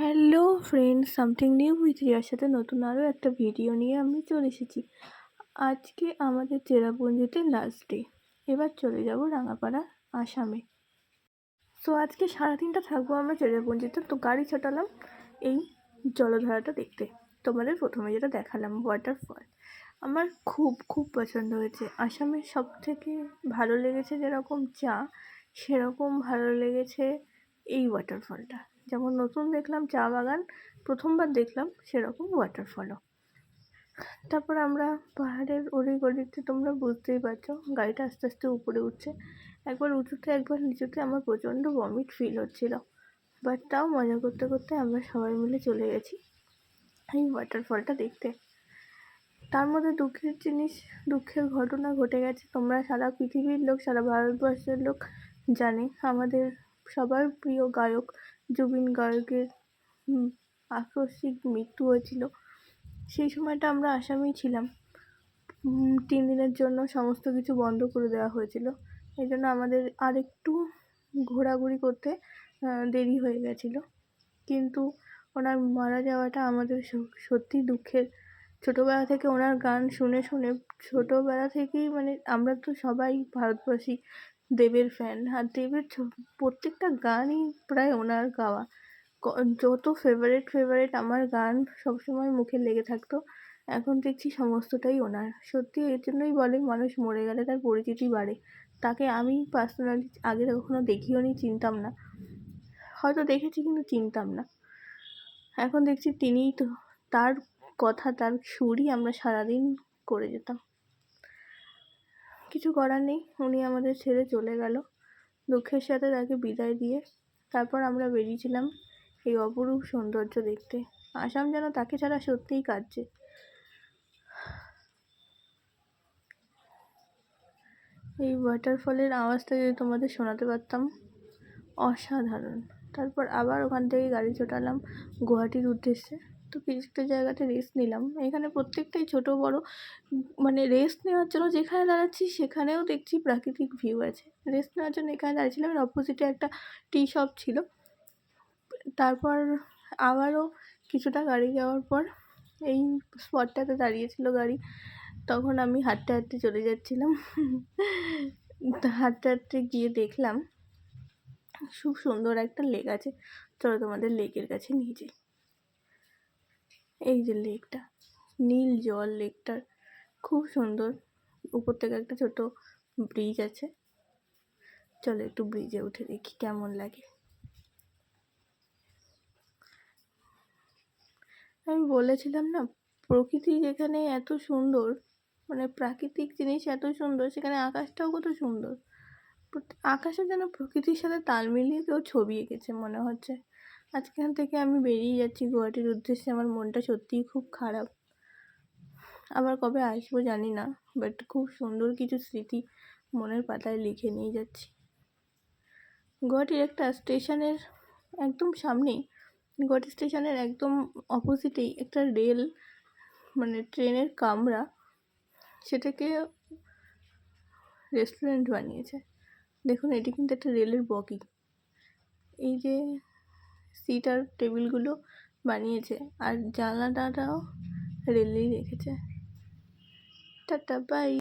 Hello friend something new with রিয়ার সাথে নতুন আরও একটা ভিডিও নিয়ে আমি চলে এসেছি। আজকে আমাদের চেরাপুঞ্জিতে লাস্ট ডে এবার চলে যাব রাঙাপাড়া, আসামে। সো আজকে সারাদিনটা থাকব আমরা চেরাপুঞ্জিতে। তো গাড়ি ছাটালাম এই জলধারাটা দেখতে। তোমাদের প্রথমে যেটা দেখালাম ওয়াটারফল আমার খুব খুব পছন্দ হয়েছে। আসামের সব থেকে ভালো লেগেছে যেরকম চা, সেরকম ভালো লেগেছে এই ওয়াটারফলটা যেমন নতুন দেখলাম চা বাগান, প্রথমবার দেখলাম সেরকম ওয়াটারফলও তারপর আমরা পাহাড়ের ওড়ি গড়িতে তোমরা বুঝতেই পারছ, গাড়িটা আস্তে আস্তে উপরে উঠছে। একবার উঁচুতে, একবার নিচুতে আমার প্রচণ্ড বমিট ফিল হচ্ছিল। বাট তাও মজা করতে করতে আমরা সবাই মিলে চলে গেছি এই ওয়াটারফলটা দেখতে। তার মধ্যে দুঃখের জিনিস, দুঃখের ঘটনা ঘটে গেছে। তোমরা সারা পৃথিবীর লোক, সারা ভারতবর্ষের লোক জানে, আমাদের সবার প্রিয় গায়ক জুবিন গার্গের আকস্মিক মৃত্যু হয়েছিল। সেই সময়টা আমরা আসামেই ছিলাম। তিন দিনের জন্য সমস্ত কিছু বন্ধ করে দেওয়া হয়েছিল। এই জন্য আমাদের আরেকটু ঘোরাঘুরি করতে দেরি হয়ে গেছিল। কিন্তু ওনার মারা যাওয়াটা আমাদের সত্যি দুঃখের। ছোটোবেলা থেকে ওনার গান শুনে শুনে ছোটোবেলা থেকেই মানে আমরা তো সবাই ভারতবাসী দেবের ফ্যান আর দেবের প্রত্যেকটা গানই প্রায় ওনার গাওয়া। যত ফেভারিট ফেভারিট আমার গান সবসময় মুখে লেগে থাকতো, এখন দেখছি সমস্তটাই ওনার। সত্যি এর জন্যই বলে মানুষ মরে গেলে তার পরিচিতি বাড়ে। তাকে আমি পার্সোনালি আগে কখনো দেখিও নি, চিনতাম না। হয়তো দেখেছি কিন্তু চিনতাম না। এখন দেখছি তিনিই তো, তার কথা, তার সুরই আমরা সারাদিন করে যেতাম। কিছু করার নেই। উনি আমাদের ছেড়ে চলে গেল। দুঃখের সাথে তাকে বিদায় দিয়ে তারপর আমরা বেরিয়েছিলাম এই অপরূপ সৌন্দর্য দেখতে। আসাম যেন তাকে ছাড়া সত্যিই কাঁদছে। এই ওয়াটারফলের আওয়াজটা যদি তোমাদের শোনাতে পারতাম, অসাধারণ। তারপর আবার ওখান থেকে গাড়ি ছোটালাম গুয়াহাটির উদ্দেশ্যে। তো কিছুটা জায়গাতে রেস্ট নিলাম। এখানে প্রত্যেকটাই ছোট, বড় মানে রেস্ট নেওয়ার জন্য যেখানে দাঁড়াচ্ছি সেখানেও দেখছি প্রাকৃতিক ভিউ আছে। রেস্ট নেওয়ার জন্য এখানে দাঁড়িয়েছিলাম, এর অপোজিটে একটা টি শপ ছিল। তারপর আবারও কিছুটা গাড়ি যাওয়ার পর এই স্পটটাতে দাঁড়িয়েছিল গাড়ি। তখন আমি হাঁটতে হাঁটতে চলে যাচ্ছিলাম। হাঁটতে হাঁটতে গিয়ে দেখলাম, খুব সুন্দর একটা লেক আছে। চলো তোমাদের লেকের কাছে নিয়ে যাই। এই যে লেকটা, নীল জল লেকটার খুব সুন্দর। উপর থেকে একটা ছোট ব্রিজ আছে। চলো একটু ব্রিজে উঠে দেখি কেমন লাগে। আমি বলেছিলাম না, প্রকৃতি যেখানে এত সুন্দর মানে প্রাকৃতিক জিনিস এত সুন্দর, সেখানে আকাশটাও কত সুন্দর। আকাশে যেন প্রকৃতির সাথে তাল মিলিয়ে কেউ ছবি এঁকেছে মনে হচ্ছে। আজকাল থেকে আমি বেরিয়ে যাচ্ছি গুয়াহাটির উদ্দেশ্যে। আমার মনটা সত্যিই খুব খারাপ। আবার কবে আসব জানি না বাট খুব সুন্দর কিছু স্মৃতি মনের পাতায় লিখে নিয়ে যাচ্ছি। গুয়াহাটির একটা স্টেশনের একদম সামনেই, গুয়াহাটি স্টেশনের একদম অপোজিটেই একটা রেল মানে ট্রেনের কামরা, সেটাকে রেস্টুরেন্ট বানিয়েছে। দেখুন, এটি কিন্তু একটা রেলের বগি এই যে সিট আর টেবিলগুলো বানিয়েছে আর জানালাটাও রেলেই রেখেছে। Tata bye.